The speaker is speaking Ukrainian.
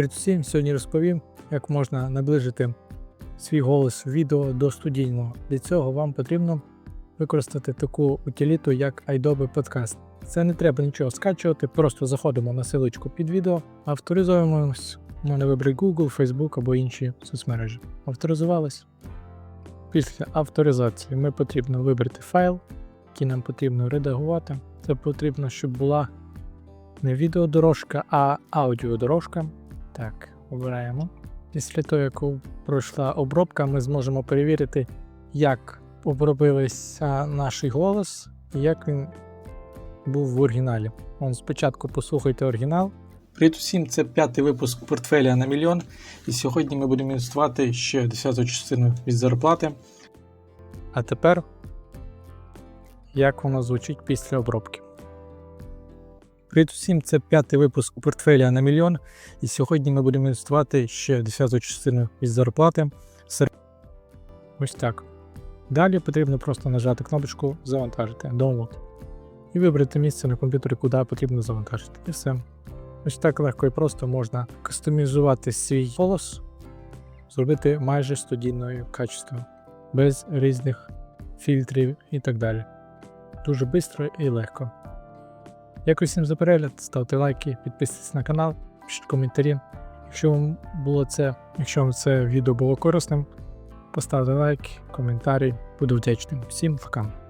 Перед всім сьогодні розповім, як можна наближити свій голос відео до студійного. Для цього вам потрібно використати таку утиліту, як Adobe Podcast. Це не треба нічого скачувати, просто заходимо на силочку під відео, авторизуємось. Можна вибрати Google, Facebook або інші соцмережі. Авторизувались. Після авторизації ми потрібно вибрати файл, який нам потрібно редагувати. Це потрібно, щоб була не відеодорожка, а аудіодорожка. Так, обираємо. Після того, як пройшла обробка, ми зможемо перевірити, як обробився наш голос і як він був в оригіналі. Он спочатку послухайте оригінал. Привіт усім, це п'ятий випуск портфеля на мільйон. І сьогодні ми будемо інвестувати ще 10 частину від зарплати. А тепер як воно звучить після обробки. Привіт усім, це п'ятий випуск портфеля на мільйон. І сьогодні ми будемо інвестувати ще 10 частину від зарплати. Ось так. Далі потрібно просто нажати кнопочку Завантажити Download. І вибрати місце на комп'ютері, куди потрібно завантажити. І все. Ось так легко і просто можна кастомізувати свій голос, зробити майже студійною качеством, без різних фільтрів і так далі. Дуже швидко і легко. Дякую всім за перегляд, ставте лайки, підписуйтесь на канал, пишіть коментарі. Якщо вам було це, якщо вам це відео було корисним, поставте лайк, коментарі, буду вдячним. Всім пока.